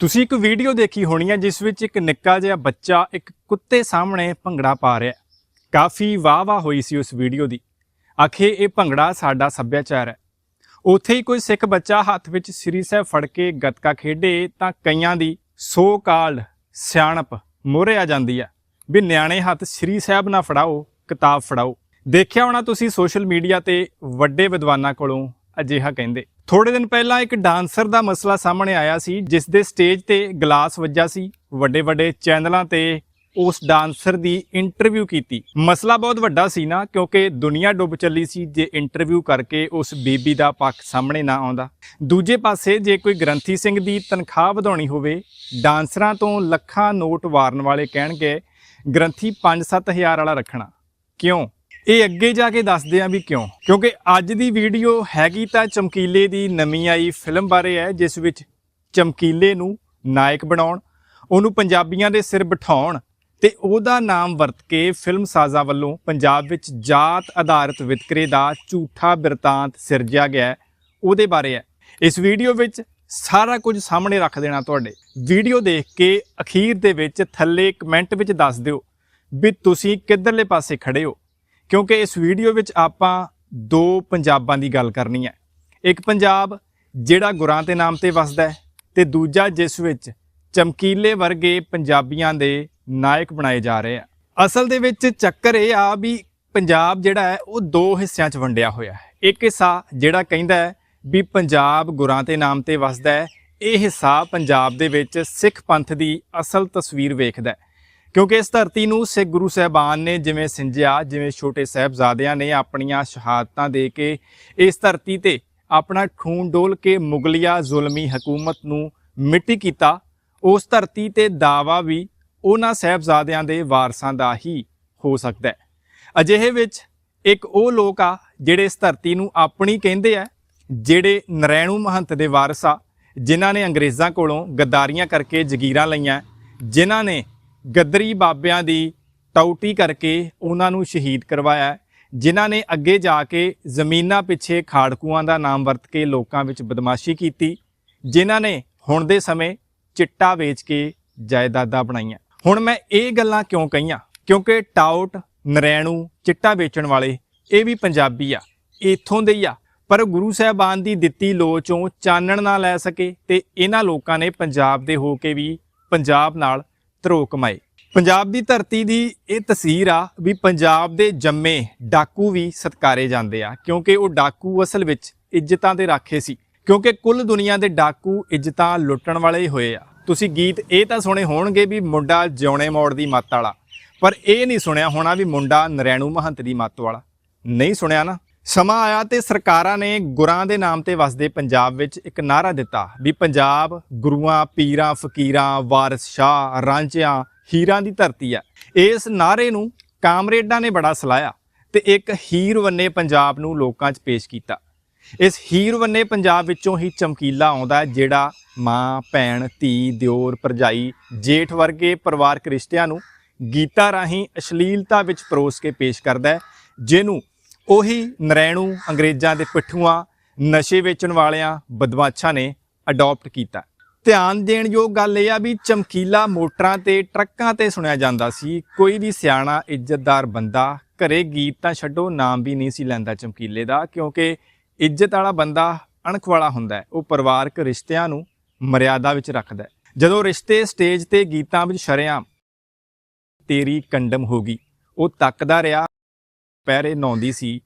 ਤੁਸੀਂ ਇੱਕ ਵੀਡੀਓ ਦੇਖੀ ਹੋਣੀ ਹੈ ਜਿਸ ਵਿੱਚ ਇੱਕ ਨਿੱਕਾ ਜਿਹਾ ਬੱਚਾ ਇੱਕ ਕੁੱਤੇ ਸਾਹਮਣੇ ਭੰਗੜਾ ਪਾ ਰਿਹਾ ਕਾਫੀ ਵਾਹ-ਵਾਹ ਹੋਈ ਸੀ ਉਸ ਵੀਡੀਓ ਦੀ। ਆਖੇ, ਇਹ ਭੰਗੜਾ ਸਾਡਾ ਸੱਭਿਆਚਾਰ ਹੈ। ਉੱਥੇ ਹੀ ਕੋਈ ਸਿੱਖ ਬੱਚਾ ਹੱਥ ਵਿੱਚ ਸ੍ਰੀ ਸਾਹਿਬ ਫੜ ਕੇ ਗੱਤਕਾ ਖੇਡੇ ਤਾਂ ਕਈਆਂ ਦੀ ਸੋ ਕਾਲ ਸਿਆਣਪ ਮੋਹਰੇ ਆ ਜਾਂਦੀ ਹੈ। ਵੀ ਨਿਆਣੇ ਹੱਥ ਸ੍ਰੀ ਸਾਹਿਬ ਨਾ ਫੜਾਓ, ਕਿਤਾਬ ਫੜਾਓ। ਦੇਖਿਆ ਹੋਣਾ ਤੁਸੀਂ ਸੋਸ਼ਲ ਮੀਡੀਆ ਤੇ ਵੱਡੇ ਵਿਦਵਾਨਾਂ ਕੋਲੋਂ ਅਜਿਹਾ ਕਹਿੰਦੇ। ਥੋੜੇ ਦਿਨ ਪਹਿਲਾਂ ਇੱਕ ਡਾਂਸਰ ਦਾ ਮਸਲਾ ਸਾਹਮਣੇ ਆਇਆ ਸੀ, ਜਿਸ ਦੇ ਸਟੇਜ ਤੇ ਗਲਾਸ ਵੱਜਾ ਸੀ। ਵੱਡੇ ਵੱਡੇ ਚੈਨਲਾਂ ਤੇ ਉਸ ਡਾਂਸਰ ਦੀ ਇੰਟਰਵਿਊ ਕੀਤੀ। ਮਸਲਾ ਬਹੁਤ ਵੱਡਾ ਸੀ ਨਾ, ਕਿਉਂਕਿ ਦੁਨੀਆ ਡੁੱਬ ਚੱਲੀ ਸੀ ਜੇ ਇੰਟਰਵਿਊ ਕਰਕੇ ਉਸ ਬੀਬੀ ਦਾ ਪੱਖ ਸਾਹਮਣੇ ਨਾ ਆਉਂਦਾ। ਦੂਜੇ ਪਾਸੇ ਜੇ ਕੋਈ ਗ੍ਰੰਥੀ ਸਿੰਘ ਦੀ ਤਨਖਾਹ ਵਧਾਉਣੀ ਹੋਵੇ, ਡਾਂਸਰਾਂ ਤੋਂ ਲੱਖਾਂ ਨੋਟ ਵਾਰਨ ਵਾਲੇ ਕਹਿਣਗੇ, ਗ੍ਰੰਥੀ 5-7000 ਵਾਲਾ ਰੱਖਣਾ। ਕਿਉਂ? ਇਹ ਅੱਗੇ ਜਾ ਕੇ ਦੱਸਦੇ ਆਂ ਵੀ ਕਿਉਂ। ਕਿਉਂਕਿ ਅੱਜ ਦੀ ਵੀਡੀਓ ਹੈਗੀ ਤਾਂ ਚਮਕੀਲੇ ਦੀ ਨਵੀਂ ਆਈ ਫਿਲਮ ਬਾਰੇ ਹੈ, ਜਿਸ ਵਿੱਚ ਚਮਕੀਲੇ ਨੂੰ ਨਾਇਕ ਬਣਾਉਣ, ਉਹਨੂੰ ਪੰਜਾਬੀਆਂ ਦੇ ਸਿਰ ਬਿਠਾਉਣ ਤੇ ਉਹਦਾ ਨਾਮ ਵਰਤ ਕੇ ਫਿਲਮ ਸਾਜ਼ਾ ਵੱਲੋਂ ਪੰਜਾਬ ਵਿੱਚ ਜਾਤ ਆਧਾਰਿਤ ਵਿਤਕਰੇ ਦਾ ਝੂਠਾ ਬਿਰਤਾਂਤ ਸਿਰਜਿਆ ਗਿਆ ਉਹਦੇ ਬਾਰੇ ਹੈ। ਇਸ ਵੀਡੀਓ ਵਿੱਚ ਸਾਰਾ ਕੁਝ ਸਾਹਮਣੇ ਰੱਖ ਦੇਣਾ ਤੁਹਾਡੇ। ਵੀਡੀਓ ਦੇਖ ਕੇ ਅਖੀਰ ਦੇ ਵਿੱਚ ਥੱਲੇ ਕਮੈਂਟ ਵਿੱਚ ਦੱਸ ਦਿਓ ਵੀ ਤੁਸੀਂ ਕਿੱਧਰਲੇ ਪਾਸੇ ਖੜੇ ਹੋ। ਕਿਉਂਕਿ ਇਸ ਵੀਡੀਓ ਵਿੱਚ ਆਪਾਂ ਦੋ ਪੰਜਾਬਾਂ ਦੀ ਗੱਲ ਕਰਨੀ ਹੈ। ਇੱਕ ਪੰਜਾਬ ਜਿਹੜਾ ਗੁਰਾਂ ਦੇ ਨਾਮ ਤੇ ਵਸਦਾ ਹੈ ਤੇ ਦੂਜਾ ਜਿਸ ਵਿੱਚ ਚਮਕੀਲੇ ਵਰਗੇ ਪੰਜਾਬੀਆਂ ਦੇ ਨਾਇਕ ਬਣਾਏ ਜਾ ਰਹੇ ਆ। ਅਸਲ ਦੇ ਵਿੱਚ ਚੱਕਰ ਇਹ ਆ ਵੀ ਪੰਜਾਬ ਜਿਹੜਾ ਹੈ, ਉਹ ਦੋ ਹਿੱਸਿਆਂ 'ਚ ਵੰਡਿਆ ਹੋਇਆ ਹੈ। ਇੱਕ ਹਿੱਸਾ ਜਿਹੜਾ ਕਹਿੰਦਾ ਹੈ ਵੀ ਪੰਜਾਬ ਗੁਰਾਂ ਦੇ ਨਾਮ ਤੇ ਵਸਦਾ ਹੈ, ਇਹ ਹਿੱਸਾ ਪੰਜਾਬ ਦੇ ਵਿੱਚ ਸਿੱਖ ਪੰਥ ਦੀ ਅਸਲ ਤਸਵੀਰ ਵੇਖਦਾ ਹੈ। ਕਿਉਂਕਿ ਇਸ ਧਰਤੀ ਨੂੰ ਸਿੱਖ ਗੁਰੂ ਸਾਹਿਬਾਨ ਨੇ ਜਿਵੇਂ ਸਿੰਜਿਆ, ਜਿਵੇਂ ਛੋਟੇ ਸਾਹਿਬਜ਼ਾਦਿਆਂ ਨੇ ਆਪਣੀਆਂ ਸ਼ਹਾਦਤਾਂ ਦੇ ਕੇ ਇਸ ਧਰਤੀ ਤੇ ਆਪਣਾ ਖੂਨ ਡੋਲ ਕੇ ਮੁਗਲਿਆ ਜ਼ੁਲਮੀ ਹਕੂਮਤ ਨੂੰ ਮਿੱਟੀ ਕੀਤਾ, ਉਸ ਧਰਤੀ ਤੇ ਦਾਵਾ ਵੀ ਉਹਨਾਂ ਸਾਹਿਬਜ਼ਾਦਿਆਂ ਦੇ ਵਾਰਸਾਂ ਦਾ ਹੀ ਹੋ ਸਕਦਾ ਹੈ। ਅਜਿਹੇ ਵਿੱਚ ਇੱਕ ਉਹ ਲੋਕ ਆ ਜਿਹੜੇ ਇਸ ਧਰਤੀ ਨੂੰ ਆਪਣੀ ਕਹਿੰਦੇ ਆ, ਜਿਹੜੇ ਨਰੈਣੂ ਮਹੰਤ ਦੇ ਵਾਰਸ ਆ, ਜਿਨ੍ਹਾਂ ਨੇ ਅੰਗਰੇਜ਼ਾਂ ਕੋਲੋਂ ਗੱਦਾਰੀਆਂ ਕਰਕੇ ਜ਼ਗੀਰਾਂ ਲਈਆਂ, ਜਿਨ੍ਹਾਂ ਨੇ ਗਦਰੀ ਬਾਬਿਆਂ ਦੀ ਟੌਟੀ ਕਰਕੇ ਉਹਨਾਂ ਨੂੰ ਸ਼ਹੀਦ ਕਰਵਾਇਆ ਜਿਨ੍ਹਾਂ ਨੇ ਅੱਗੇ ਜਾ ਕੇ ਜ਼ਮੀਨਾਂ ਪਿੱਛੇ ਖਾੜਕੂਆਂ ਦਾ ਨਾਮ ਵਰਤ ਕੇ ਲੋਕਾਂ ਵਿੱਚ ਬਦਮਾਸ਼ੀ ਕੀਤੀ, ਜਿਨ੍ਹਾਂ ਨੇ ਹੁਣ ਦੇ ਸਮੇਂ ਚਿੱਟਾ ਵੇਚ ਕੇ ਜਾਇਦਾਦਾਂ ਬਣਾਈਆਂ। ਹੁਣ ਮੈਂ ਇਹ ਗੱਲਾਂ ਕਿਉਂ ਕਹੀਆਂ? ਕਿਉਂਕਿ ਟਾਊਟ ਨਰੈਣੂ, ਚਿੱਟਾ ਵੇਚਣ ਵਾਲੇ ਇਹ ਵੀ ਪੰਜਾਬੀ ਆ, ਇੱਥੋਂ ਦੇ ਹੀ ਆ। ਪਰ ਗੁਰੂ ਸਾਹਿਬਾਨ ਦੀ ਦਿੱਤੀ ਲੋਚੋਂ ਚਾਨਣ ਨਾ ਲੈ ਸਕੇ ਤੇ ਇਹਨਾਂ ਲੋਕਾਂ ਨੇ ਪੰਜਾਬ ਦੇ ਹੋ ਕੇ ਵੀ ਪੰਜਾਬ ਨਾਲ ਧਰੋ ਕਮਾਏ ਪੰਜਾਬ ਦੀ ਧਰਤੀ ਦੀ ਇਹ ਤਸਵੀਰ ਆ ਵੀ ਪੰਜਾਬ ਦੇ ਜੰਮੇ ਡਾਕੂ ਵੀ ਸਤਕਾਰੇ ਜਾਂਦੇ ਆ, ਕਿਉਂਕਿ ਉਹ ਡਾਕੂ ਅਸਲ ਵਿੱਚ ਇੱਜ਼ਤਾਂ ਦੇ ਰਾਖੇ ਸੀ। ਕਿਉਂਕਿ ਕੁੱਲ ਦੁਨੀਆ ਦੇ ਡਾਕੂ ਇੱਜ਼ਤਾਂ ਲੁੱਟਣ ਵਾਲੇ ਹੀ ਹੋਏ ਆ। ਤੁਸੀਂ ਗੀਤ ਇਹ ਤਾਂ ਸੁਣੇ ਹੋਣਗੇ ਵੀ ਮੁੰਡਾ ਜਿਉਣੇ ਮੋੜ ਦੀ ਮੱਤ ਵਾਲਾ, ਪਰ ਇਹ ਨਹੀਂ ਸੁਣਿਆ ਹੋਣਾ ਵੀ ਮੁੰਡਾ ਨਰੈਣੂ ਮਹੰਤ ਦੀ ਮੱਤ ਵਾਲਾ। ਨਹੀਂ ਸੁਣਿਆ ਨਾ? ਸਮਾਂ ਆਇਆ ਤੇ ਸਰਕਾਰਾਂ ਨੇ ਗੁਰਾਂ ਦੇ ਨਾਮ ਤੇ ਵਸਦੇ ਪੰਜਾਬ ਵਿੱਚ ਇੱਕ ਨਾਰਾ ਦਿੱਤਾ ਵੀ ਪੰਜਾਬ ਗੁਰੂਆਂ, ਪੀਰਾਂ, ਫਕੀਰਾਂ, ਵਾਰਿਸ, ਸ਼ਾਹ, ਰਾਂਝਿਆਂ, ਹੀਰਾਂ ਦੀ ਧਰਤੀ ਹੈ। ਇਸ ਨਾਰੇ ਨੂੰ ਕਾਮਰੇਡਾਂ ਨੇ ਬੜਾ ਸਲਾਇਆ ਤੇ ਇੱਕ ਹੀਰ ਵੰਨੇ ਪੰਜਾਬ ਨੂੰ ਲੋਕਾਂ 'ਚ ਪੇਸ਼ ਕੀਤਾ। ਇਸ ਹੀਰ ਵੰਨੇ ਪੰਜਾਬ ਵਿੱਚੋਂ ਹੀ ਚਮਕੀਲਾ ਆਉਂਦਾ ਜਿਹੜਾ ਮਾਂ, ਭੈਣ, ਧੀ, ਦਿਓਰ, ਭਰਜਾਈ, ਜੇਠ ਵਰਗੇ ਪਰਿਵਾਰਕ ਰਿਸ਼ਤਿਆਂ ਨੂੰ ਗੀਤਾਂ ਰਾਹੀਂ ਅਸ਼ਲੀਲਤਾ ਵਿੱਚ ਪਰੋਸ ਕੇ ਪੇਸ਼ ਕਰਦਾ ਹੈ, ਜਿਹਨੂੰ ਉਹੀ ਨਰੈਣੂ ਅੰਗਰੇਜ਼ਾਂ ਦੇ ਪਿੱਠੂਆਂ, ਨਸ਼ੇ ਵੇਚਣ ਵਾਲਿਆਂ ਬਦਮਾਸ਼ਾਂ ਨੇ ਅਡਾਪਟ ਕੀਤਾ। ਧਿਆਨ ਦੇਣ ਯੋਗ ਗੱਲ ਇਹ ਆ ਵੀ ਚਮਕੀਲਾ ਮੋਟਰਾਂ ਤੇ ਟਰੱਕਾਂ ਤੇ ਸੁਣਿਆ ਜਾਂਦਾ ਸੀ। ਕੋਈ ਵੀ ਸਿਆਣਾ, ਇੱਜ਼ਤਦਾਰ ਬੰਦਾ ਘਰੇ ਗੀਤ ਤਾਂ ਛੱਡੋ, ਨਾਮ ਵੀ ਨਹੀਂ ਸੀ ਲੈਂਦਾ ਚਮਕੀਲੇ ਦਾ, ਕਿਉਂਕਿ ਇੱਜ਼ਤ ਵਾਲਾ ਬੰਦਾ ਅਣਖ ਵਾਲਾ ਹੁੰਦਾ ਉਹ ਪਰਿਵਾਰਕ ਰਿਸ਼ਤਿਆਂ ਨੂੰ ਮਰਿਆਦਾ ਵਿੱਚ ਰੱਖਦਾ ਜਦੋਂ ਰਿਸ਼ਤੇ ਸਟੇਜ ਤੇ ਗੀਤਾਂ ਵਿੱਚ ਸ਼ਰਿਆਂ ਤੇਰੀ ਕੰਡਮ ਹੋ ਗਈ, ਉਹ ਤੱਕਦਾ ਰਿਹਾ। ਪੈਰੇ ਨਹਾਉਂਦੀ ਸੀ।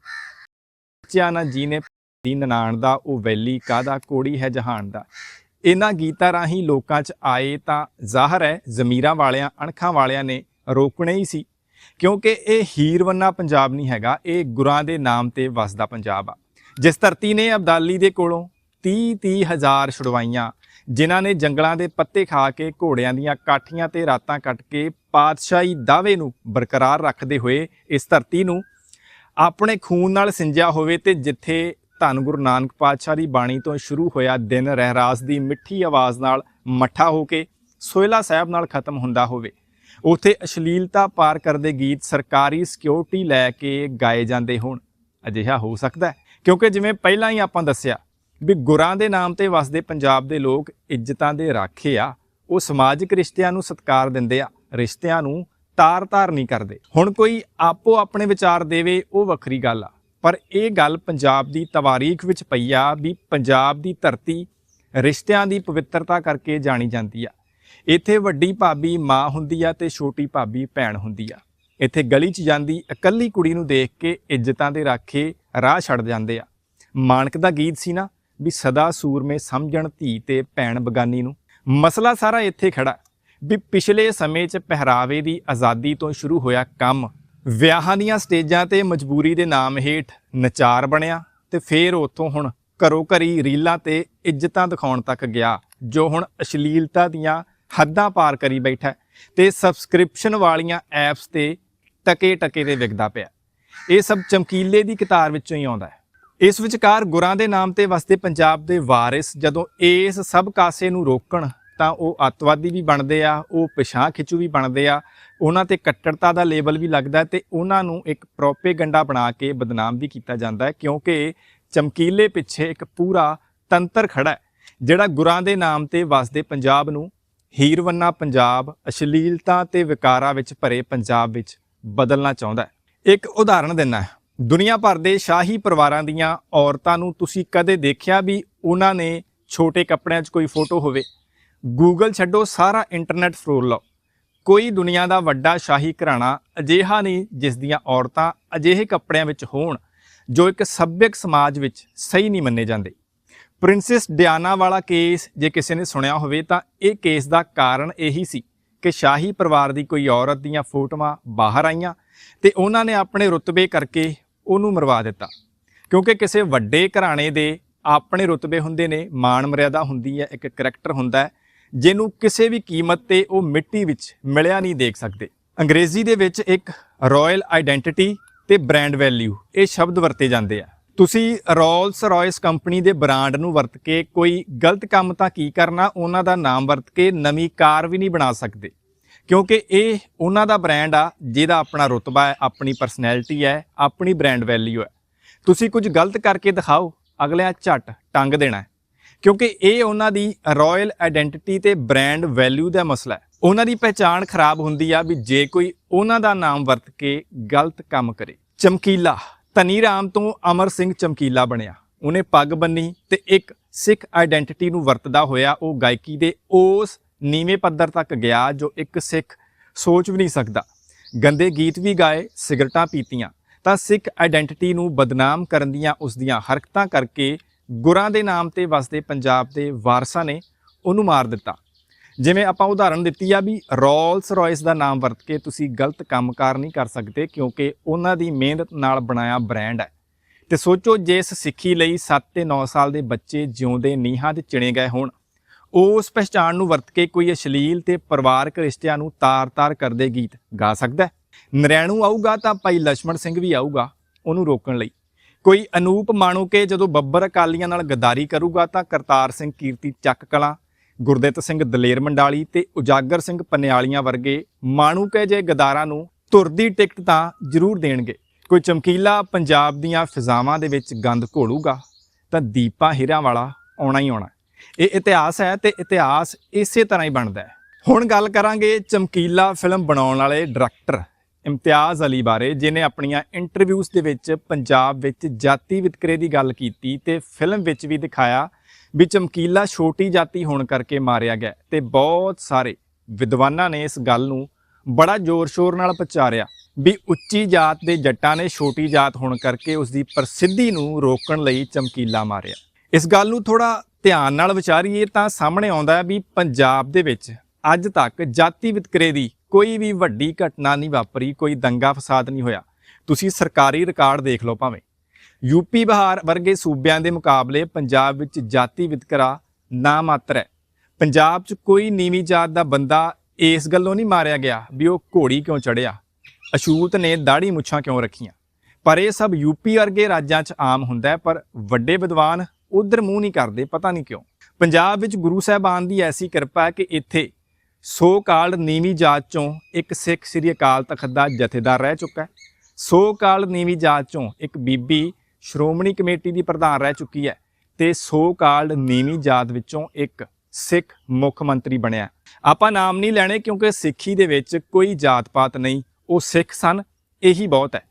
ਬੱਚਿਆਂ ਨਾ ਜੀਨੇ ਦੀ ਨਨਾਣ ਦਾ, ਉਹ ਵੈਲੀ ਕਾਦਾ ਕੋੜੀ ਹੈ ਜਹਾਨ ਦਾ। ਇਹਨਾਂ ਗੀਤਾਂ ਰਾਹੀਂ ਲੋਕਾਂ 'ਚ ਆਏ ਤਾਂ ਜ਼ਾਹਰ ਹੈ ਜ਼ਮੀਰਾਂ ਵਾਲਿਆਂ, ਅਣਖਾਂ ਵਾਲਿਆਂ ਨੇ ਰੋਕਣੇ ਹੀ ਸੀ। ਕਿਉਂਕਿ ਇਹ ਹੀਰਵੰਨਾ ਪੰਜਾਬ ਨਹੀਂ ਹੈਗਾ, ਇਹ ਗੁਰਾਂ ਦੇ ਨਾਮ ਤੇ ਵਸਦਾ ਪੰਜਾਬ ਆ। ਜਿਸ ਧਰਤੀ ਨੇ ਅਬਦਾਲੀ ਦੇ ਕੋਲੋਂ 30 30 ਹਜ਼ਾਰ ਛੁਡਵਾਈਆਂ, ਜਿਨ੍ਹਾਂ ਨੇ ਜੰਗਲਾਂ ਦੇ ਪੱਤੇ ਖਾ ਕੇ ਘੋੜਿਆਂ ਦੀਆਂ ਕਾਠੀਆਂ ਤੇ ਰਾਤਾਂ ਕੱਟ ਕੇ ਪਾਤਸ਼ਾਹੀ ਦਾਅਵੇ ਨੂੰ ਬਰਕਰਾਰ ਰੱਖਦੇ ਹੋਏ ਇਸ ਧਰਤੀ ਨੂੰ ਆਪਣੇ ਖੂਨ ਨਾਲ ਸਿੰਜਿਆ ਹੋਵੇ ਤੇ ਜਿੱਥੇ ਧੰਨ ਗੁਰੂ ਨਾਨਕ ਪਾਤਸ਼ਾਹ ਦੀ ਬਾਣੀ ਤੋਂ ਸ਼ੁਰੂ ਹੋਇਆ ਦਿਨ ਰਹਿਰਾਸ ਦੀ ਮਿੱਠੀ ਆਵਾਜ਼ ਨਾਲ ਮੱਠਾ ਹੋ ਕੇ ਸੋਇਲਾ ਸਾਹਿਬ ਨਾਲ ਖਤਮ ਹੁੰਦਾ ਹੋਵੇ। ਉਥੇ ਅਸ਼ਲੀਲਤਾ ਪਾਰ ਕਰਦੇ ਗੀਤ ਸਰਕਾਰੀ ਸਿਕਿਉਰਿਟੀ ਲੈ ਕੇ ਗਾਏ ਜਾਂਦੇ ਹੋਣ। ਅਜਿਹਾ ਹੋ ਸਕਦਾ ਹੈ, ਕਿਉਂਕਿ ਜਿਵੇਂ ਪਹਿਲਾਂ ਹੀ ਆਪਾਂ ਦੱਸਿਆ ਵੀ ਗੁਰਾਂ ਦੇ ਨਾਮ ਤੇ ਵਸਦੇ ਪੰਜਾਬ ਦੇ ਲੋਕ ਇੱਜ਼ਤਾਂ ਦੇ ਰਾਖੇ ਆ, ਉਹ ਸਮਾਜਿਕ ਰਿਸ਼ਤਿਆਂ ਨੂੰ ਸਤਿਕਾਰ ਦਿੰਦੇ ਆ, ਰਿਸ਼ਤਿਆਂ ਨੂੰ ਤਾਰ-ਤਾਰ ਨਹੀਂ ਕਰਦੇ। ਹੁਣ ਕੋਈ ਆਪੋ ਆਪਣੇ ਵਿਚਾਰ ਦੇਵੇ, ਉਹ ਵੱਖਰੀ ਗੱਲ ਆ। ਪਰ ਇਹ ਗੱਲ ਪੰਜਾਬ ਦੀ ਤਵਾਰੀਖ ਵਿੱਚ ਪਈ ਆ ਵੀ ਪੰਜਾਬ ਦੀ ਧਰਤੀ ਰਿਸ਼ਤਿਆਂ ਦੀ ਪਵਿੱਤਰਤਾ ਕਰਕੇ ਜਾਣੀ ਜਾਂਦੀ ਆ। ਇੱਥੇ ਵੱਡੀ ਭਾਬੀ ਮਾਂ ਹੁੰਦੀ ਆ ਤੇ ਛੋਟੀ ਭਾਬੀ ਭੈਣ ਹੁੰਦੀ ਆ। ਇੱਥੇ ਗਲੀ 'ਚ ਜਾਂਦੀ ਇਕੱਲੀ ਕੁੜੀ ਨੂੰ ਦੇਖ ਕੇ ਇੱਜ਼ਤਾਂ ਦੇ ਰਾਖੇ ਰਾਹ ਛੱਡ ਜਾਂਦੇ ਆ। ਮਾਨਕ ਦਾ ਗੀਤ ਸੀ ਨਾ ਵੀ ਸਦਾ ਸੂਰਮੇ ਸਮਝਣ ਧੀ ਤੇ ਭੈਣ ਬਗਾਨੀ ਨੂੰ। ਮਸਲਾ ਸਾਰਾ ਇੱਥੇ ਖੜਾ। ਵੀ ਪਿਛਲੇ ਸਮੇਂ 'ਚ ਪਹਿਰਾਵੇ ਦੀ ਆਜ਼ਾਦੀ ਤੋਂ ਸ਼ੁਰੂ ਹੋਇਆ ਕੰਮ, ਵਿਆਹਾਂ ਦੀਆਂ ਸਟੇਜਾਂ ਤੇ ਮਜਬੂਰੀ ਦੇ ਨਾਮ ਹੇਠ ਨਚਾਰ ਬਣਿਆ ਤੇ ਫੇਰ ਉੱਥੋਂ ਹੁਣ ਘਰੋ ਘਰੀ ਰੀਲਾਂ ਤੇ ਇੱਜ਼ਤਾਂ ਦਿਖਾਉਣ ਤੱਕ ਗਿਆ, ਜੋ ਹੁਣ ਅਸ਼ਲੀਲਤਾ ਦੀਆਂ ਹੱਦਾਂ ਪਾਰ ਕਰੀ ਬੈਠਾ ਹੈ ਤੇ ਸਬਸਕ੍ਰਿਪਸ਼ਨ ਵਾਲੀਆਂ ਐਪਸ ਤੇ ਟਕੇ ਟਕੇ ਤੇ ਵਿਕਦਾ ਪਿਆ ਇਹ ਸਭ ਚਮਕੀਲੇ ਦੀ ਕਤਾਰ ਵਿੱਚੋਂ ਹੀ ਆਉਂਦਾ ਹੈ। ਇਸ ਵਿਚਕਾਰ ਗੁਰਾਂ ਦੇ ਨਾਮ ਤੇ ਵਸਦੇ ਪੰਜਾਬ ਦੇ ਵਾਰਿਸ ਜਦੋਂ ਇਸ ਸਭ ਕਾਸੇ ਨੂੰ ਰੋਕਣ ਤਾਂ ਉਹ ਅੱਤਵਾਦੀ ਵੀ ਬਣਦੇ ਆ, ਉਹ ਪਿਛਾਂ ਖਿੱਚੂ ਵੀ ਬਣਦੇ ਆ, ਉਹਨਾਂ ਤੇ ਕੱਟੜਤਾ ਦਾ ਲੇਬਲ ਵੀ ਲੱਗਦਾ ਹੈ ਤੇ ਉਹਨਾਂ ਨੂੰ ਇੱਕ ਪ੍ਰੋਪੇਗੈਂਡਾ ਬਣਾ ਕੇ ਬਦਨਾਮ ਵੀ ਕੀਤਾ ਜਾਂਦਾ ਹੈ, ਕਿਉਂਕਿ ਚਮਕੀਲੇ ਪਿੱਛੇ ਇੱਕ ਪੂਰਾ ਤੰਤਰ ਖੜਾ ਹੈ, ਜਿਹੜਾ ਗੁਰਾਂ ਦੇ ਨਾਮ ਤੇ ਵਸਦੇ ਪੰਜਾਬ ਨੂੰ ਹੀਰਵੰਨਾ ਪੰਜਾਬ, ਅਸ਼ਲੀਲਤਾ ਤੇ ਵਿਕਾਰਾਂ ਵਿੱਚ ਭਰੇ ਪੰਜਾਬ ਵਿੱਚ ਬਦਲਣਾ ਚਾਹੁੰਦਾ ਹੈ। ਇੱਕ ਉਦਾਹਰਣ ਦਿੰਨਾ ਦੁਨੀਆ ਭਰ ਦੇ ਸ਼ਾਹੀ ਪਰਿਵਾਰਾਂ ਦੀਆਂ ਔਰਤਾਂ ਨੂੰ ਤੁਸੀਂ ਕਦੇ ਦੇਖਿਆ ਵੀ ਉਹਨਾਂ ਨੇ ਛੋਟੇ ਕੱਪੜਿਆਂ 'ਚ ਕੋਈ ਫੋਟੋ ਹੋਵੇ? ਗੂਗਲ ਛੱਡੋ, ਸਾਰਾ ਇੰਟਰਨੈਟ ਫਰੋਲ ਲਓ। ਕੋਈ ਦੁਨੀਆ ਦਾ ਵੱਡਾ ਸ਼ਾਹੀ ਘਰਾਣਾ ਅਜਿਹਾ ਨਹੀਂ ਜਿਸ ਦੀਆਂ ਔਰਤਾਂ ਅਜਿਹੇ ਕੱਪੜਿਆਂ ਵਿੱਚ ਹੋਣ, ਜੋ ਇੱਕ ਸੱਭਿਅਕ ਸਮਾਜ ਵਿੱਚ ਸਹੀ ਨਹੀਂ ਮੰਨੇ ਜਾਂਦੇ। ਪ੍ਰਿੰਸੈਸ ਡਿਆਨਾ ਵਾਲਾ ਕੇਸ ਜੇ ਕਿਸੇ ਨੇ ਸੁਣਿਆ ਹੋਵੇ ਤਾਂ ਇਹ ਕੇਸ ਦਾ ਕਾਰਨ ਇਹੀ ਸੀ ਕਿ ਸ਼ਾਹੀ ਪਰਿਵਾਰ ਦੀ ਕੋਈ ਔਰਤ ਦੀਆਂ ਫੋਟੋਆਂ ਬਾਹਰ ਆਈਆਂ ਤੇ ਉਹਨਾਂ ਨੇ ਆਪਣੇ ਰੁਤਬੇ ਕਰਕੇ ਉਹਨੂੰ ਮਰਵਾ ਦਿੱਤਾ। ਕਿਉਂਕਿ ਕਿਸੇ ਵੱਡੇ ਘਰਾਣੇ ਦੇ ਆਪਣੇ ਰੁਤਬੇ ਹੁੰਦੇ ਨੇ, ਮਾਣ ਮਰਿਆਦਾ ਹੁੰਦੀ ਹੈ, ਇੱਕ ਕਰੈਕਟਰ ਹੁੰਦਾ ਹੈ। ਜਿਹਨੂੰ ਕਿਸੇ ਵੀ ਕੀਮਤ ਤੇ ਉਹ ਮਿੱਟੀ ਵਿੱਚ ਮਿਲਿਆ ਨਹੀਂ ਦੇਖ ਸਕਦੇ। ਅੰਗਰੇਜ਼ੀ ਦੇ ਵਿੱਚ ਇੱਕ ਰਾਇਲ ਆਇਡੈਂਟੀਟੀ ਤੇ ਬ੍ਰਾਂਡ ਵੈਲਿਊ ਇਹ ਸ਼ਬਦ ਵਰਤੇ ਜਾਂਦੇ ਆ। ਤੁਸੀਂ ਰੋਲਸ ਰਾਇਸ ਕੰਪਨੀ ਦੇ ਬ੍ਰਾਂਡ ਨੂੰ ਵਰਤ ਕੇ ਕੋਈ ਗਲਤ ਕੰਮ ਤਾਂ ਕੀ ਕਰਨਾ, ਉਹਨਾਂ ਦਾ ਨਾਮ ਵਰਤ ਕੇ ਨਵੀਂ ਕਾਰ ਵੀ ਨਹੀਂ ਬਣਾ ਸਕਦੇ। ਕਿਉਂਕਿ ਇਹ ਉਹਨਾਂ ਦਾ ਬ੍ਰਾਂਡ ਆ, ਜਿਹਦਾ ਆਪਣਾ ਰੁਤਬਾ ਹੈ, ਆਪਣੀ ਪਰਸਨੈਲਿਟੀ ਹੈ, ਆਪਣੀ ਬ੍ਰਾਂਡ ਵੈਲਿਊ ਹੈ। ਤੁਸੀਂ ਕੁਝ ਗਲਤ ਕਰਕੇ ਦਿਖਾਓ ਅਗਲਿਆਂ ਝੱਟ ਟੰਗ ਦੇਣਾ ਕਿਉਂਕਿ ਇਹ ਉਹਨਾਂ ਦੀ ਰਾਇਲ ਆਇਡੈਂਟੀਟੀ ਤੇ ਬ੍ਰਾਂਡ ਵੈਲਿਊ ਦਾ ਮਸਲਾ ਹੈ। ਉਹਨਾਂ ਦੀ ਪਹਿਚਾਣ ਖਰਾਬ ਹੁੰਦੀ ਆ ਵੀ ਜੇ ਕੋਈ ਉਹਨਾਂ ਦਾ ਨਾਮ ਵਰਤ ਕੇ ਗਲਤ ਕੰਮ ਕਰੇ। ਚਮਕੀਲਾ ਧਨੀ ਰਾਮ ਤੋਂ ਅਮਰ ਸਿੰਘ ਚਮਕੀਲਾ ਬਣਿਆ। ਉਹਨੇ ਪੱਗ ਬੰਨੀ ਤੇ ਇੱਕ ਸਿੱਖ ਆਇਡੈਂਟੀਟੀ ਨੂੰ ਵਰਤਦਾ ਹੋਇਆ ਉਹ ਗਾਇਕੀ ਦੇ ਉਸ ਨੀਵੇਂ ਪੱਧਰ ਤੱਕ ਗਿਆ ਜੋ ਇੱਕ ਸਿੱਖ ਸੋਚ ਵੀ ਨਹੀਂ ਸਕਦਾ। ਗੰਦੇ ਗੀਤ ਵੀ ਗਾਏ, ਸਿਗਰਟਾਂ ਪੀਤੀਆਂ। ਤਾਂ ਸਿੱਖ ਆਇਡੈਂਟੀਟੀ ਨੂੰ ਬਦਨਾਮ ਕਰਨ ਦੀਆਂ ਉਸ ਦੀਆਂ ਹਰਕਤਾਂ ਕਰਕੇ ਗੁਰਾਂ ਦੇ ਨਾਮ ਤੇ ਵਸਦੇ ਪੰਜਾਬ ਦੇ ਵਾਰਸਾਂ ਨੇ ਉਹਨੂੰ ਮਾਰ ਦਿੱਤਾ। ਜਿਵੇਂ ਆਪਾਂ ਉਦਾਹਰਨ ਦਿੱਤੀ ਆ ਵੀ ਰੋਲਸ ਰਾਇਸ ਦਾ ਨਾਮ ਵਰਤ ਕੇ ਤੁਸੀਂ ਗਲਤ ਕੰਮ ਕੰਮਕਾਰ ਨਹੀਂ ਕਰ ਸਕਦੇ ਕਿਉਂਕਿ ਉਹਨਾਂ ਦੀ ਮਿਹਨਤ ਨਾਲ ਬਣਾਇਆ ਬ੍ਰਾਂਡ ਹੈ। ਤੇ ਸੋਚੋ ਜੇ ਇਸ ਸਿੱਖੀ ਲਈ 7 ਤੇ 9 ਸਾਲ ਦੇ ਬੱਚੇ ਜਿਉਂਦੇ ਨੀਹਾਂ 'ਚ ਚਿਣੇ ਗਏ ਹੋਣ। ਉਸ ਪਛਾਣ ਨੂੰ ਵਰਤ ਕੇ ਕੋਈ ਅਸ਼ਲੀਲ ਤੇ ਪਰਿਵਾਰਕ ਰਿਸ਼ਤਿਆਂ ਨੂੰ ਤਾਰ-ਤਾਰ ਕਰਦੇ ਗੀਤ ਗਾ ਸਕਦਾ ਨਰੈਣੂ ਆਊਗਾ ਤਾਂ ਭਾਈ ਲక్ష్మణ ਸਿੰਘ ਵੀ ਆਊਗਾ ਉਹਨੂੰ ਰੋਕਣ ਲਈ। ਕੋਈ ਅਨੂਪ ਮਾਣੂਕੇ ਜਦੋਂ ਬੱਬਰ ਅਕਾਲੀਆਂ ਨਾਲ ਗਦਾਰੀ ਕਰੂਗਾ ਤਾਂ ਕਰਤਾਰ ਸਿੰਘ ਕੀਰਤੀ ਚੱਕ ਕਲਾਂ, ਗੁਰਦਿੱਤ ਸਿੰਘ ਦਲੇਰ ਮੰਡਾਲੀ ਤੇ ਉਜਾਗਰ ਸਿੰਘ ਪਨਿਆਲੀਆਂ ਵਰਗੇ ਮਾਣੂਕੇ ਜੇ ਗਦਾਰਾਂ ਨੂੰ ਤੁਰਦੀ ਟਿਕਟ ਤਾਂ ਜ਼ਰੂਰ ਦੇਣਗੇ। ਕੋਈ ਚਮਕੀਲਾ ਪੰਜਾਬ ਦੀਆਂ ਫਿਜ਼ਾਵਾਂ ਦੇ ਵਿੱਚ ਗੰਦ ਘੋਲੂਗਾ ਤਾਂ ਦੀਪਾ ਹੀਰਾਂ ਵਾਲਾ ਆਉਣਾ ਹੀ ਆਉਣਾ। ਇਹ ਇਤਿਹਾਸ ਹੈ ਤੇ ਇਤਿਹਾਸ ਇਸੇ ਤਰ੍ਹਾਂ ਹੀ ਬਣਦਾ ਹੈ। ਹੁਣ ਗੱਲ ਕਰਾਂਗੇ ਚਮਕੀਲਾ ਫਿਲਮ ਬਣਾਉਣ ਵਾਲੇ ਡਾਇਰੈਕਟਰ ਇਮਤਿਆਜ਼ ਅਲੀ ਬਾਰੇ ਜਿਨੇ ਆਪਣੀਆਂ ਇੰਟਰਵਿਊਜ਼ ਦੇ ਵਿੱਚ ਪੰਜਾਬ ਵਿੱਚ ਜਾਤੀ ਵਿਤਕਰੇ ਦੀ ਗੱਲ ਕੀਤੀ ਤੇ ਫਿਲਮ ਵਿੱਚ ਵੀ ਦਿਖਾਇਆ ਵੀ ਚਮਕੀਲਾ ਛੋਟੀ ਜਾਤੀ ਹੋਣ ਕਰਕੇ ਮਾਰਿਆ ਗਿਆ ਤੇ ਬਹੁਤ ਸਾਰੇ ਵਿਦਵਾਨਾਂ ਨੇ ਇਸ ਗੱਲ ਨੂੰ ਬੜਾ ਜ਼ੋਰ-ਸ਼ੋਰ ਨਾਲ ਪ੍ਰਚਾਰਿਆ ਵੀ ਉੱਚੀ ਜਾਤ ਦੇ ਜੱਟਾਂ ਨੇ ਛੋਟੀ ਜਾਤ ਹੋਣ ਕਰਕੇ ਉਸ ਦੀ ਪ੍ਰਸਿੱਧੀ ਨੂੰ ਰੋਕਣ ਲਈ ਚਮਕੀਲਾ ਮਾਰਿਆ। ਇਸ ਗੱਲ ਨੂੰ ਥੋੜਾ ਧਿਆਨ ਨਾਲ ਵਿਚਾਰੀਏ ਤਾਂ ਸਾਹਮਣੇ ਆਉਂਦਾ ਹੈ ਵੀ ਪੰਜਾਬ ਦੇ ਵਿੱਚ ਅੱਜ ਤੱਕ ਜਾਤੀ ਵਿਤਕਰੇ ਦੀ ਕੋਈ ਵੀ ਵੱਡੀ ਘਟਨਾ ਨਹੀਂ ਵਾਪਰੀ, ਕੋਈ ਦੰਗਾ ਫਸਾਦ ਨਹੀਂ ਹੋਇਆ। ਤੁਸੀਂ ਸਰਕਾਰੀ ਰਿਕਾਰਡ ਦੇਖ ਲਓ ਭਾਵੇਂ। ਯੂਪੀ ਬਿਹਾਰ ਵਰਗੇ ਸੂਬਿਆਂ ਦੇ ਮੁਕਾਬਲੇ ਪੰਜਾਬ ਵਿੱਚ ਜਾਤੀ ਵਿਤਕਰਾ ਨਾ ਮਾਤਰ ਹੈ। ਪੰਜਾਬ 'ਚ ਕੋਈ ਨੀਵੀਂ ਜਾਤ ਦਾ ਬੰਦਾ ਇਸ ਗੱਲੋਂ ਨਹੀਂ ਮਾਰਿਆ ਗਿਆ ਵੀ ਉਹ ਘੋੜੀ ਕਿਉਂ ਚੜਿਆ ਅਸ਼ੂਤ ਨੇ ਦਾੜੀ ਮੁੱਛਾਂ ਕਿਉਂ ਰੱਖੀਆਂ? ਪਰ ਇਹ ਸਭ ਯੂਪੀ ਵਰਗੇ ਰਾਜਾਂ 'ਚ ਆਮ ਹੁੰਦਾ ਹੈ, ਪਰ ਵੱਡੇ ਵਿਦਵਾਨ ਉਧਰ ਮੂੰਹ ਨਹੀਂ ਕਰਦੇ, ਪਤਾ ਨਹੀਂ ਕਿਉਂ। ਪੰਜਾਬ ਵਿੱਚ ਗੁਰੂ ਸਾਹਿਬਾਨ ਦੀ ਐਸੀ ਕਿਰਪਾ ਹੈ ਕਿ ਇੱਥੇ ਸੋ ਕਾਲ ਨੀਵੀਂ ਜਾਤ ਚੋਂ ਇੱਕ ਸਿੱਖ ਸ੍ਰੀ ਅਕਾਲ ਤਖਤ ਦਾ ਜਥੇਦਾਰ ਰਹਿ ਚੁੱਕਾ ਹੈ। ਸੋ ਕਾਲਡ ਨੀਵੀਂ ਜਾਤ ਚੋਂ ਇੱਕ ਬੀਬੀ ਸ਼੍ਰੋਮਣੀ ਕਮੇਟੀ ਦੀ ਪ੍ਰਧਾਨ ਰਹਿ ਚੁੱਕੀ ਹੈ ਤੇ ਸੋ ਕਾਲ ਨੀਵੀਂ ਜਾਤ ਵਿੱਚੋਂ ਇੱਕ ਸਿੱਖ ਮੁੱਖ ਮੰਤਰੀ ਬਣਿਆ ਆਪਾਂ ਨਾਮ ਨਹੀਂ ਲੈਣੇ ਕਿਉਂਕਿ ਸਿੱਖੀ ਦੇ ਵਿੱਚ ਕੋਈ ਜਾਤ-ਪਾਤ ਨਹੀਂ, ਉਹ ਸਿੱਖ ਸਨ, ਇਹੀ ਬਹੁਤ ਹੈ।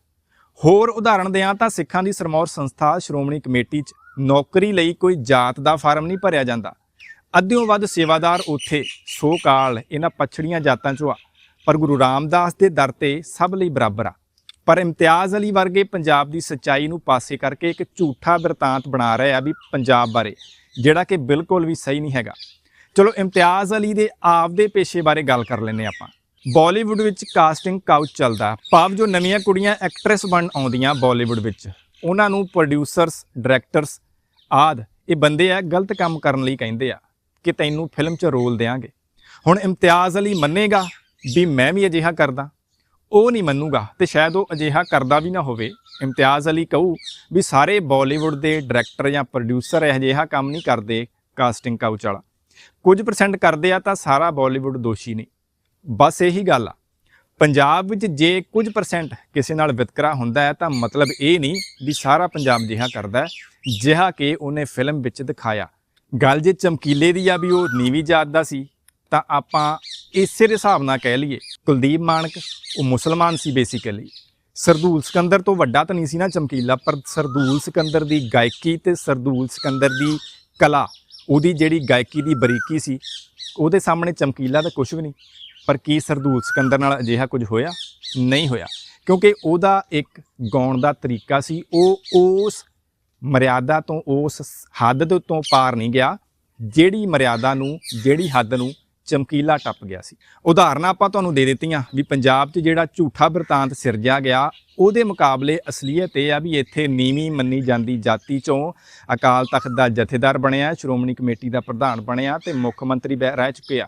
ਹੋਰ ਉਦਾਹਰਣ ਦਿਆਂ ਤਾਂ ਸਿੱਖਾਂ ਦੀ ਸਰਮੌਰ ਸੰਸਥਾ ਸ਼੍ਰੋਮਣੀ ਕਮੇਟੀ 'ਚ ਨੌਕਰੀ ਲਈ ਕੋਈ ਜਾਤ ਦਾ ਫਾਰਮ ਨਹੀਂ ਭਰਿਆ ਜਾਂਦਾ। ਅੱਧਿਓਂ ਵੱਧ ਸੇਵਾਦਾਰ ਉੱਥੇ ਸੋ ਕਾਲ ਇਹਨਾਂ ਪਛੜੀਆਂ ਜਾਤਾਂ 'ਚੋਂ ਆ। ਪਰ ਗੁਰੂ ਰਾਮਦਾਸ ਦੇ ਦਰ ਤੇ ਸਭ ਲਈ ਬਰਾਬਰ ਆ। ਪਰ ਇਮਤਿਆਜ਼ ਅਲੀ ਵਰਗੇ ਪੰਜਾਬ ਦੀ ਸੱਚਾਈ ਨੂੰ ਪਾਸੇ ਕਰਕੇ ਇੱਕ ਝੂਠਾ ਬਿਰਤਾਂਤ ਬਣਾ ਰਹੇ ਆ ਵੀ ਪੰਜਾਬ ਬਾਰੇ, ਜਿਹੜਾ ਕਿ ਬਿਲਕੁਲ ਵੀ ਸਹੀ ਨਹੀਂ ਹੈਗਾ। ਚਲੋ, ਇਮਤਿਆਜ਼ ਅਲੀ ਦੇ ਆਪਦੇ ਪੇਸ਼ੇ ਬਾਰੇ ਗੱਲ ਕਰ ਲੈਨੇ ਆਪਾਂ। ਬਾਲੀਵੁੱਡ ਵਿੱਚ ਕਾਸਟਿੰਗ ਕਾਊਚ ਚੱਲਦਾ। ਭਾਵ ਜੋ ਨਵੀਆਂ ਕੁੜੀਆਂ ਐਕਟਰੈਸ ਬਣ ਆਉਂਦੀਆਂ ਬਾਲੀਵੁੱਡ ਵਿੱਚ, ਉਹਨਾਂ ਨੂੰ ਪ੍ਰੋਡਿਊਸਰਸ ਡਾਇਰੈਕਟਰਸ ਆਦ, ਇਹ ਬੰਦੇ ਆ ਗਲਤ ਕੰਮ ਕਰਨ ਲਈ ਕਹਿੰਦੇ ਆ। ਕਿ ਤੈਨੂੰ ਫਿਲਮ 'ਚ ਰੋਲ ਦੇਾਂਗੇ ਹੁਣ ਇਮਤਿਆਜ਼ ਅਲੀ ਮੰਨੇਗਾ ਵੀ ਮੈਂ ਵੀ ਅਜਿਹਾ ਕਰਦਾ, ਉਹ ਨਹੀਂ ਮੰਨੂਗਾ ਤੇ ਸ਼ਾਇਦ ਉਹ ਅਜਿਹਾ ਕਰਦਾ ਵੀ ਨਾ ਹੋਵੇ। ਇਮਤਿਆਜ਼ ਅਲੀ ਕਹੂ ਵੀ ਸਾਰੇ ਬਾਲੀਵੁੱਡ ਦੇ ਡਾਇਰੈਕਟਰ ਜਾਂ ਪ੍ਰੋਡਿਊਸਰ ਇਹ ਅਜਿਹਾ ਕੰਮ ਨਹੀਂ ਕਰਦੇ ਕਾਸਟਿੰਗ ਕਾਊਚ ਵਾਲਾ। ਕੁਝ ਪਰਸੈਂਟ ਕਰਦੇ ਆ ਤਾਂ ਸਾਰਾ ਬਾਲੀਵੁੱਡ ਦੋਸ਼ੀ ਨਹੀਂ ਬਸ ਇਹੀ ਗੱਲ ਆ। ਪੰਜਾਬ ਵਿੱਚ ਜੇ ਕੁਝ ਪਰਸੈਂਟ ਕਿਸੇ ਨਾਲ ਵਿਤਕਰਾ ਹੁੰਦਾ ਹੈ ਤਾਂ ਮਤਲਬ ਇਹ ਨਹੀਂ ਵੀ ਸਾਰਾ ਪੰਜਾਬ ਜਿਹਾ ਕਰਦਾ ਹੈ, ਜਿਹਾ ਕਿ ਉਹਨੇ ਫਿਲਮ ਵਿੱਚ ਦਿਖਾਇਆ। ਗੱਲ ਜੇ ਚਮਕੀਲੇ ਦੀ ਆ ਵੀ ਉਹ ਨੀਵੀਂ ਜਾਤ ਦਾ ਸੀ, ਤਾਂ ਆਪਾਂ ਇਸੇ ਦੇ ਹਿਸਾਬ ਨਾਲ ਕਹਿ ਲਈਏ, ਕੁਲਦੀਪ ਮਾਨਕ ਉਹ ਮੁਸਲਮਾਨ ਸੀ ਬੇਸਿਕਲੀ ਸਰਦੂਲ ਸਿਕੰਦਰ ਤੋਂ ਵੱਡਾ ਤਾਂ ਨਹੀਂ ਸੀ ਨਾ ਚਮਕੀਲਾ, ਪਰ ਸਰਦੂਲ ਸਿਕੰਦਰ ਦੀ ਗਾਇਕੀ ਤੇ ਸਰਦੂਲ ਸਿਕੰਦਰ ਦੀ ਕਲਾ, ਉਹਦੀ ਜਿਹੜੀ ਗਾਇਕੀ ਦੀ ਬਰੀਕੀ ਸੀ, ਉਹਦੇ ਸਾਹਮਣੇ ਚਮਕੀਲਾ ਤਾਂ ਕੁਝ ਵੀ ਨਹੀਂ। ਪਰ ਕੀ ਸਰਦੂਲ ਸਿਕੰਦਰ ਨਾਲ ਅਜਿਹਾ ਕੁਝ ਹੋਇਆ? ਨਹੀਂ ਹੋਇਆ। ਕਿਉਂਕਿ ਉਹਦਾ ਇੱਕ ਗਾਉਣ ਦਾ ਤਰੀਕਾ ਸੀ, ਉਹ ਉਸ ਮਰਿਆਦਾ ਤੋਂ ਉਸ ਹੱਦ ਤੋਂ ਪਾਰ ਨਹੀਂ ਗਿਆ, ਜਿਹੜੀ ਮਰਿਆਦਾ ਨੂੰ, ਜਿਹੜੀ ਹੱਦ ਨੂੰ ਚਮਕੀਲਾ ਟੱਪ ਗਿਆ ਸੀ। ਉਦਾਹਰਨਾਂ ਆਪਾਂ ਤੁਹਾਨੂੰ ਦੇ ਦਿੱਤੀਆਂ ਵੀ ਪੰਜਾਬ 'ਚ ਜਿਹੜਾ ਝੂਠਾ ਬਿਰਤਾਂਤ ਸਿਰਜਿਆ ਗਿਆ, ਉਹਦੇ ਮੁਕਾਬਲੇ ਅਸਲੀਅਤ ਇਹ ਆ ਵੀ ਇੱਥੇ ਨੀਵੀਂ ਮੰਨੀ ਜਾਂਦੀ ਜਾਤੀ 'ਚੋਂ ਅਕਾਲ ਤਖਤ ਦਾ ਜਥੇਦਾਰ ਬਣਿਆ, ਸ਼੍ਰੋਮਣੀ ਕਮੇਟੀ ਦਾ ਪ੍ਰਧਾਨ ਬਣਿਆ ਤੇ ਮੁੱਖ ਮੰਤਰੀ ਬਹਿ- ਰਹਿ ਚੁੱਕੇ ਆ।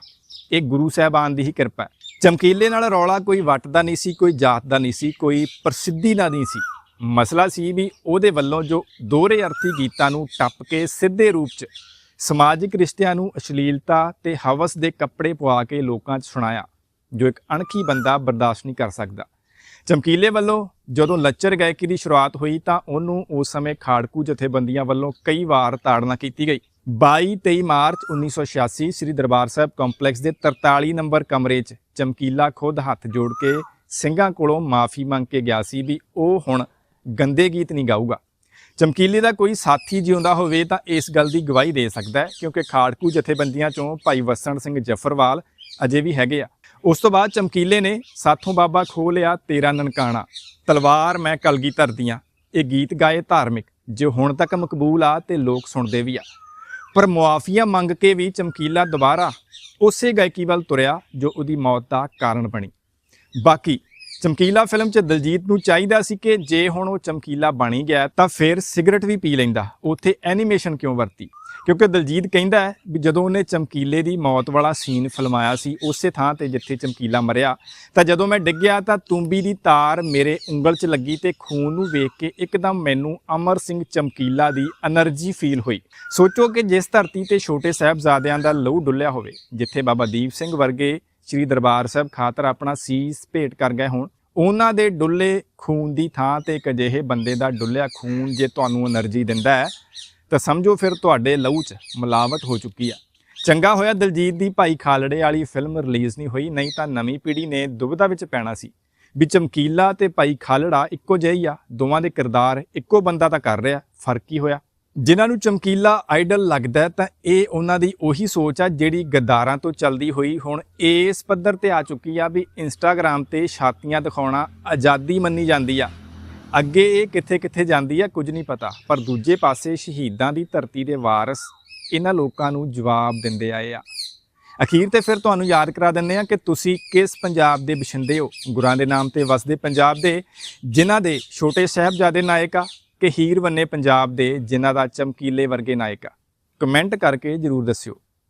ਇਹ ਗੁਰੂ ਸਾਹਿਬਾਨ ਦੀ ਹੀ ਕਿਰਪਾ ਚਮਕੀਲੇ ਨਾਲ ਰੌਲਾ ਕੋਈ ਵੱਟ ਦਾ ਨਹੀਂ ਸੀ, ਕੋਈ ਜਾਤ ਦਾ ਨਹੀਂ ਸੀ, ਕੋਈ ਪ੍ਰਸਿੱਧੀ ਦਾ ਨਹੀਂ ਸੀ। ਮਸਲਾ ਸੀ ਵੀ ਉਹਦੇ ਵੱਲੋਂ ਜੋ ਦੋਹਰੇ ਅਰਥੀ ਗੀਤਾਂ ਨੂੰ ਟੱਪ ਕੇ ਸਿੱਧੇ ਰੂਪ 'ਚ ਸਮਾਜਿਕ ਰਿਸ਼ਤਿਆਂ ਨੂੰ ਅਸ਼ਲੀਲਤਾ ਤੇ ਹਵਸ ਦੇ ਕੱਪੜੇ ਪਵਾ ਕੇ ਲੋਕਾਂ 'ਚ ਸੁਣਾਇਆ, ਜੋ ਇੱਕ ਅਣਖੀ ਬੰਦਾ ਬਰਦਾਸ਼ਤ ਨਹੀਂ ਕਰ ਸਕਦਾ। ਚਮਕੀਲੇ ਵੱਲੋਂ ਜਦੋਂ ਲੱਚਰ ਗਾਇਕੀ ਦੀ ਸ਼ੁਰੂਆਤ ਹੋਈ ਤਾਂ ਉਹਨੂੰ ਉਸ ਸਮੇਂ ਖਾੜਕੂ ਜਥੇਬੰਦੀਆਂ ਵੱਲੋਂ ਕਈ ਵਾਰ ਤਾੜਨਾ ਕੀਤੀ ਗਈ। 22-23 ਮਾਰਚ 1986 ਸ੍ਰੀ ਦਰਬਾਰ ਸਾਹਿਬ ਕੰਪਲੈਕਸ ਦੇ 43 ਨੰਬਰ ਕਮਰੇ 'ਚ ਚਮਕੀਲਾ ਖੁਦ ਹੱਥ ਜੋੜ ਕੇ ਸਿੰਘਾਂ ਕੋਲੋਂ ਮਾਫੀ ਮੰਗ ਕੇ ਗਿਆ ਸੀ ਵੀ ਉਹ ਹੁਣ ਗੰਦੇ ਗੀਤ ਨਹੀਂ ਗਾਊਗਾ। ਚਮਕੀਲੇ ਦਾ ਕੋਈ ਸਾਥੀ ਜਿਉਂਦਾ ਹੋਵੇ ਤਾਂ ਇਸ ਗੱਲ ਦੀ ਗਵਾਹੀ ਦੇ ਸਕਦਾ ਹੈ, ਕਿਉਂਕਿ ਖਾੜਕੂ ਜਥੇਬੰਦੀਆਂ ਚੋਂ ਭਾਈ ਵਸਣ ਸਿੰਘ ਜਫਰਵਾਲ ਅਜੇ ਵੀ ਹੈਗੇ ਆ। ਉਸ ਤੋਂ ਬਾਅਦ ਚਮਕੀਲੇ ਨੇ ਸਾਥੋਂ ਬਾਬਾ ਖੋ ਲਿਆ ਤੇਰਾ ਨਨਕਾਣਾ। ਤਲਵਾਰ ਮੈਂ ਕਲਗੀ ਧਰਦੀਆਂ। ਇਹ ਗੀਤ ਗਾਏ ਧਾਰਮਿਕ, ਜੋ ਹੁਣ ਤੱਕ ਮਕਬੂਲ ਆ ਤੇ ਲੋਕ ਸੁਣਦੇ ਵੀ ਆ। ਪਰ ਮੁਆਫੀਆ ਮੰਗ ਕੇ ਵੀ ਚਮਕੀਲਾ ਦੁਬਾਰਾ ਉਸੇ ਗਾਇਕੀ ਵੱਲ ਤੁਰਿਆ, ਜੋ ਉਹਦੀ ਮੌਤ ਦਾ ਕਾਰਨ ਬਣੀ। ਬਾਕੀ ਚਮਕੀਲਾ ਫਿਲਮ 'ਚ ਦਲਜੀਤ ਨੂੰ ਚਾਹੀਦਾ ਸੀ ਕਿ ਜੇ ਹੁਣ ਉਹ ਚਮਕੀਲਾ ਬਣ ਗਿਆ ਤਾਂ ਫਿਰ ਸਿਗਰਟ ਵੀ ਪੀ ਲੈਂਦਾ। ਉੱਥੇ ਐਨੀਮੇਸ਼ਨ ਕਿਉਂ ਵਰਤੀ? ਕਿਉਂਕਿ ਦਲਜੀਤ ਕਹਿੰਦਾ ਹੈ ਵੀ ਜਦੋਂ ਉਹਨੇ ਚਮਕੀਲੇ ਦੀ ਮੌਤ ਵਾਲਾ ਸੀਨ ਫਿਲਮਾਇਆ ਸੀ ਉਸੇ ਥਾਂ ਤੇ ਜਿੱਥੇ ਚਮਕੀਲਾ ਮਰਿਆ, ਤਾਂ ਜਦੋਂ ਮੈਂ ਡਿੱਗਿਆ ਤਾਂ ਤੂੰਬੀ ਦੀ ਤਾਰ ਮੇਰੇ ਉਂਗਲ 'ਚ ਲੱਗੀ ਤੇ ਖੂਨ ਨੂੰ ਵੇਖ ਕੇ ਇੱਕਦਮ ਮੈਨੂੰ ਅਮਰ ਸਿੰਘ ਚਮਕੀਲਾ ਦੀ એનર્ਜੀ ਫੀਲ ਹੋਈ। ਸੋਚੋ ਕਿ ਜਿਸ ਧਰਤੀ ਤੇ ਛੋਟੇ ਸਹਿਬਜ਼ਾਦਿਆਂ ਦਾ ਲਹੂ ਡੁੱਲਿਆ ਹੋਵੇ, ਜਿੱਥੇ ਬਾਬਾ ਦੀਪ ਸਿੰਘ ਵਰਗੇ ਸ੍ਰੀ ਦਰਬਾਰ ਸਾਹਿਬ ਖਾਤਰ ਆਪਣਾ ਸੀਸ ਭੇਟ ਕਰ ਗਏ ਹੋਣ। ਉਹਨਾਂ ਦੇ ਡੁੱਲੇ ਖੂਨ ਦੀ ਥਾਂ ਤੇ ਇੱਕ ਅਜਿਹੇ ਬੰਦੇ ਦਾ ਡੁੱਲਿਆ ਖੂਨ ਜੇ ਤੁਹਾਨੂੰ એનર્ਜੀ ਦਿੰਦਾ ਹੈ, ਤਾਂ ਸਮਝੋ ਫਿਰ ਤੁਹਾਡੇ ਲਹੂ 'ਚ ਮਿਲਾਵਟ ਹੋ ਚੁੱਕੀ ਆ। ਚੰਗਾ ਹੋਇਆ ਦਲਜੀਤ ਦੀ ਭਾਈ ਖਾਲੜੇ ਵਾਲੀ ਫਿਲਮ ਰਿਲੀਜ਼ ਨਹੀਂ ਹੋਈ, ਨਹੀਂ ਤਾਂ ਨਵੀਂ ਪੀੜ੍ਹੀ ਨੇ ਦੁਬਧਾ ਵਿੱਚ ਪੈਣਾ ਸੀ। ਵੀ ਚਮਕੀਲਾ ਤੇ ਭਾਈ ਖਾਲੜਾ ਇੱਕੋ ਜਿਹੇ ਆ, ਦੋਵਾਂ ਦੇ ਕਿਰਦਾਰ ਇੱਕੋ ਬੰਦਾ ਤਾਂ ਕਰ ਰਿਹਾ, ਫ਼ਰਕ ਹੀ ਹੋਇਆ? ਜਿਨ੍ਹਾਂ ਨੂੰ ਚਮਕੀਲਾ ਆਈਡਲ ਲੱਗਦਾ ਤਾਂ ਇਹ ਉਹਨਾਂ ਦੀ ਉਹੀ ਸੋਚ ਆ ਜਿਹੜੀ ਗੱਦਾਰਾਂ ਤੋਂ ਚੱਲਦੀ ਹੋਈ ਹੁਣ ਇਸ ਪੱਧਰ ਤੇ ਆ ਚੁੱਕੀ ਆ ਵੀ ਇੰਸਟਾਗ੍ਰam ਤੇ ਛਾਤੀਆਂ ਦਿਖਾਉਣਾ ਆਜ਼ਾਦੀ ਮੰਨੀ ਜਾਂਦੀ ਆ। ਅੱਗੇ ਇਹ ਕਿੱਥੇ ਕਿੱਥੇ ਜਾਂਦੀ ਆ ਕੁਝ ਨਹੀਂ ਪਤਾ, ਪਰ ਦੂਜੇ ਪਾਸੇ ਸ਼ਹੀਦਾਂ ਦੀ ਧਰਤੀ ਦੇ ਵਾਰਸ ਇਹਨਾਂ ਲੋਕਾਂ ਨੂੰ ਜਵਾਬ ਦਿੰਦੇ ਆਏ ਆ। ਅਖੀਰ ਤੇ ਫਿਰ ਤੁਹਾਨੂੰ ਯਾਦ ਕਰਾ ਦਿੰਦੇ ਆ ਕਿ ਤੁਸੀਂ ਕਿਸ ਪੰਜਾਬ ਦੇ ਬਸ਼ਿੰਦੇ ਹੋ? ਗੁਰਾਂ ਦੇ ਨਾਮ ਤੇ ਵਸਦੇ ਪੰਜਾਬ ਦੇ, ਜਿਨ੍ਹਾਂ ਦੇ ਛੋਟੇ ਸਾਹਿਬਜ਼ਾਦੇ ਨਾਇਕ ਆ ਕਿ ਹੀਰ ਬੰਨੇ ਪੰਜਾਬ ਦੇ ਜਿਨ੍ਹਾਂ ਦਾ ਚਮਕੀਲੇ ਵਰਗੇ ਨਾਇਕ ਆ। ਕਮੈਂਟ ਕਰਕੇ ਜਰੂਰ ਦੱਸਿਓ।